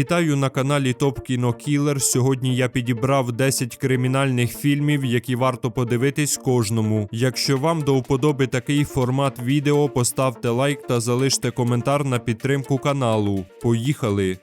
Вітаю на каналі Топ Кіно Кілер. Сьогодні я підібрав 10 кримінальних фільмів, які варто подивитись кожному. Якщо вам до вподоби такий формат відео, поставте лайк та залиште коментар на підтримку каналу. Поїхали!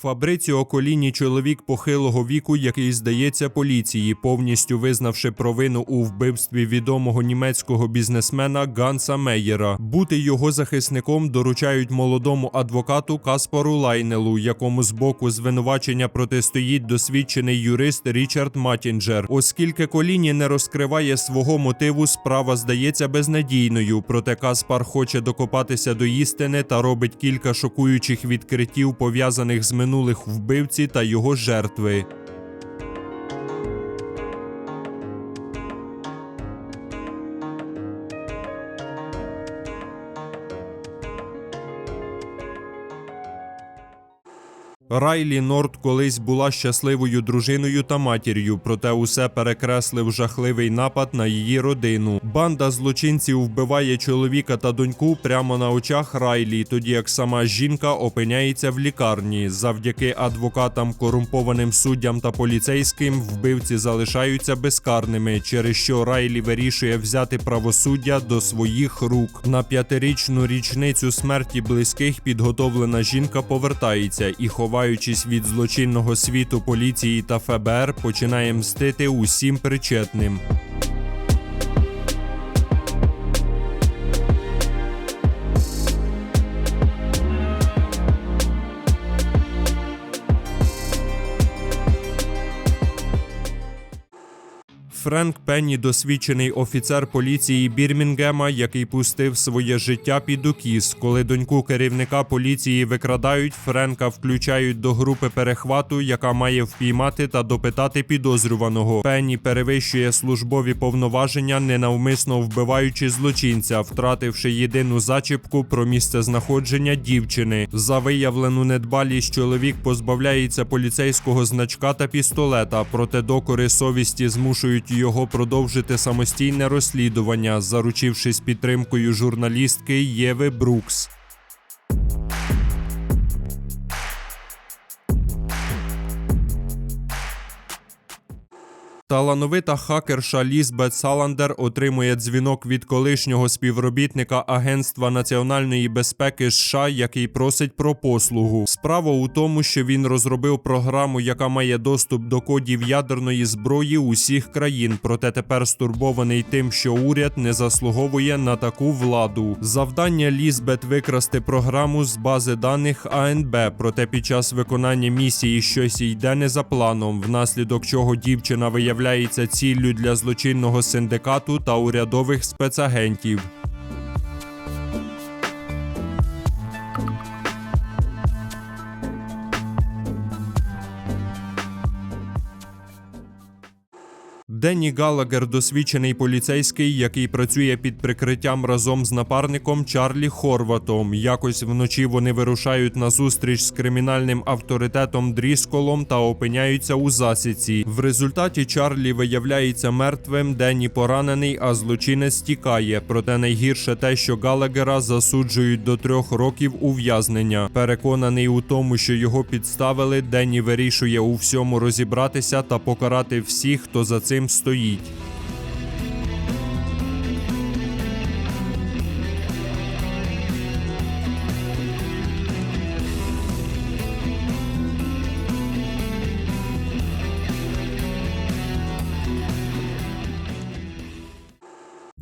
Фабриціо Коліні чоловік похилого віку, який здається поліції, повністю визнавши провину у вбивстві відомого німецького бізнесмена Ганса Мейєра. Бути його захисником доручають молодому адвокату Каспару Лайнелу, якому з боку звинувачення протистоїть досвідчений юрист Річард Матінджер. Оскільки Коліні не розкриває свого мотиву, справа здається безнадійною. Проте Каспар хоче докопатися до істини та робить кілька шокуючих відкриттів, пов'язаних з минулих вбивці та його жертви. Райлі Норд колись була щасливою дружиною та матір'ю, проте усе перекреслив жахливий напад на її родину. Банда злочинців вбиває чоловіка та доньку прямо на очах Райлі, тоді як сама жінка опиняється в лікарні. Завдяки адвокатам, корумпованим суддям та поліцейським вбивці залишаються безкарними, через що Райлі вирішує взяти правосуддя до своїх рук. На п'ятирічну річницю смерті близьких підготовлена жінка повертається і ховаючись від злочинного світу поліції та ФБР, починає мстити усім причетним. Френк Пенні досвідчений офіцер поліції Бірмінгема, який пустив своє життя під укіс. Коли доньку керівника поліції викрадають, Френка включають до групи перехвату, яка має впіймати та допитати підозрюваного. Пенні перевищує службові повноваження, ненавмисно вбиваючи злочинця, втративши єдину зачіпку про місце знаходження дівчини. За виявлену недбалість чоловік позбавляється поліцейського значка та пістолета, проте докори совісті змушують його продовжити самостійне розслідування, заручившись підтримкою журналістки Єви Брукс. Талановита хакерша Лізбет Саландер отримує дзвінок від колишнього співробітника Агентства національної безпеки США, який просить про послугу. Справа у тому, що він розробив програму, яка має доступ до кодів ядерної зброї усіх країн. Проте тепер стурбований тим, що уряд не заслуговує на таку владу. Завдання Лізбет викрасти програму з бази даних АНБ. Проте під час виконання місії щось йде не за планом, внаслідок чого дівчина виявляється ціллю для злочинного синдикату та урядових спецагентів. Денні Галагер досвідчений поліцейський, який працює під прикриттям разом з напарником Чарлі Хорватом. Якось вночі вони вирушають на зустріч з кримінальним авторитетом Дрісколом та опиняються у засіці. В результаті Чарлі виявляється мертвим, Денні поранений, а злочинець тікає. Проте найгірше те, що Галагера засуджують до трьох років ув'язнення. Переконаний у тому, що його підставили, Денні вирішує у всьому розібратися та покарати всіх, хто за цим стоїть.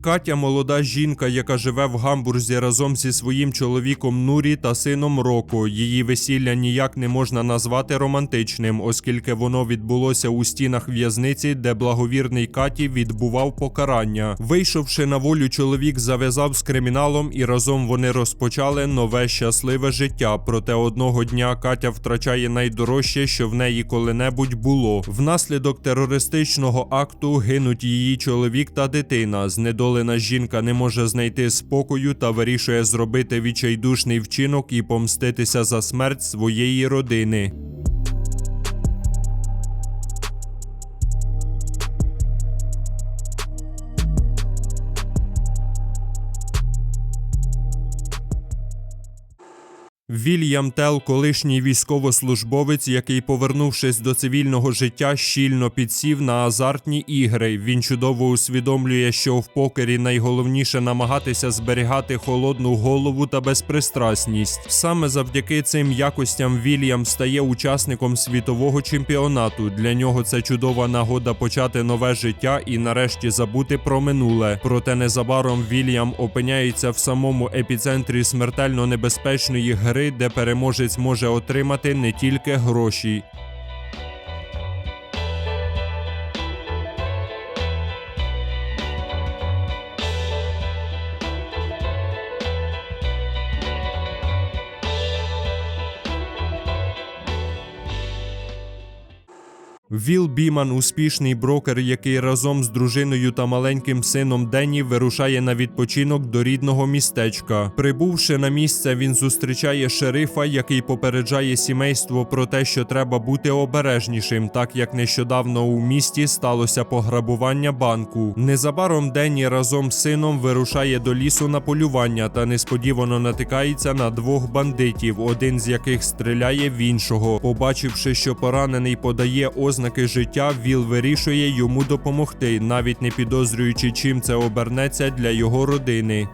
Катя молода жінка, яка живе в Гамбурзі разом зі своїм чоловіком Нурі та сином Роко. Її весілля ніяк не можна назвати романтичним, оскільки воно відбулося у стінах в'язниці, де благовірний Каті відбував покарання. Вийшовши на волю, чоловік зав'язав з криміналом, і разом вони розпочали нове щасливе життя. Проте одного дня Катя втрачає найдорожче, що в неї коли-небудь було. Внаслідок терористичного акту гинуть її чоловік та дитина. Знедолена жінка не може знайти спокою та вирішує зробити відчайдушний вчинок і помститися за смерть своєї родини. Вільям Тел, колишній військовослужбовець, який, повернувшись до цивільного життя, щільно підсів на азартні ігри. Він чудово усвідомлює, що в покері найголовніше намагатися зберігати холодну голову та безпристрасність. Саме завдяки цим якостям Вільям стає учасником світового чемпіонату. Для нього це чудова нагода почати нове життя і нарешті забути про минуле. Проте незабаром Вільям опиняється в самому епіцентрі смертельно небезпечної гри, де переможець може отримати не тільки гроші. Віл Біман успішний брокер, який разом з дружиною та маленьким сином Денні вирушає на відпочинок до рідного містечка. Прибувши на місце, він зустрічає шерифа, який попереджає сімейство про те, що треба бути обережнішим, так як нещодавно у місті сталося пограбування банку. Незабаром Денні разом з сином вирушає до лісу на полювання та несподівано натикається на двох бандитів, один з яких стріляє в іншого. Побачивши, що поранений подає ознаки життя, Віл вирішує йому допомогти, навіть не підозрюючи, чим це обернеться для його родини.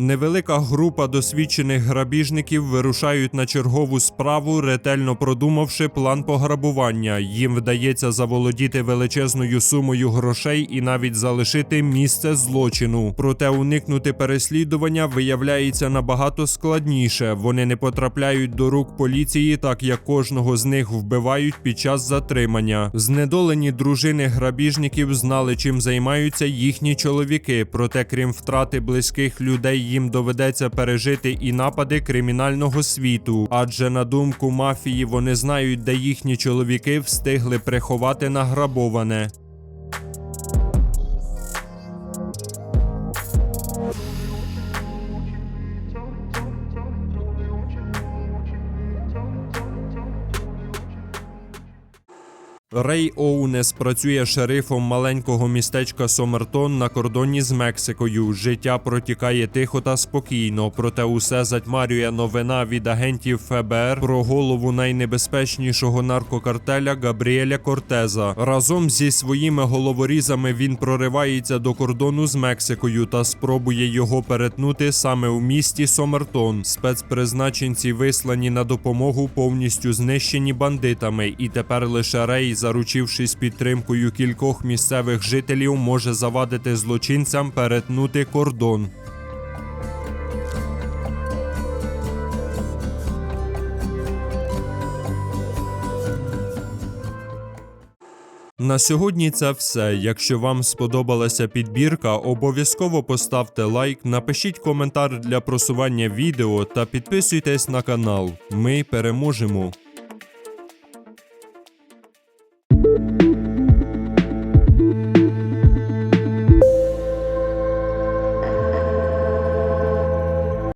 Невелика група досвідчених грабіжників вирушають на чергову справу, ретельно продумавши план пограбування. Їм вдається заволодіти величезною сумою грошей і навіть залишити місце злочину. Проте уникнути переслідування виявляється набагато складніше. Вони не потрапляють до рук поліції, так як кожного з них вбивають під час затримання. Знедолені дружини грабіжників знали, чим займаються їхні чоловіки. Проте, крім втрати близьких людей, їм доведеться пережити і напади кримінального світу. Адже на думку мафії вони знають, де їхні чоловіки встигли приховати награбоване. Рей Оунес працює шерифом маленького містечка Сомертон на кордоні з Мексикою. Життя протікає тихо та спокійно, проте усе затьмарює новина від агентів ФБР про голову найнебезпечнішого наркокартеля Габріеля Кортеза. Разом зі своїми головорізами він проривається до кордону з Мексикою та спробує його перетнути саме у місті Сомертон. Спецпризначенці вислані на допомогу повністю знищені бандитами, і тепер лише Рей заручившись підтримкою кількох місцевих жителів, може завадити злочинцям перетнути кордон. На сьогодні це все. Якщо вам сподобалася підбірка, обов'язково поставте лайк, напишіть коментар для просування відео та підписуйтесь на канал. Ми переможемо!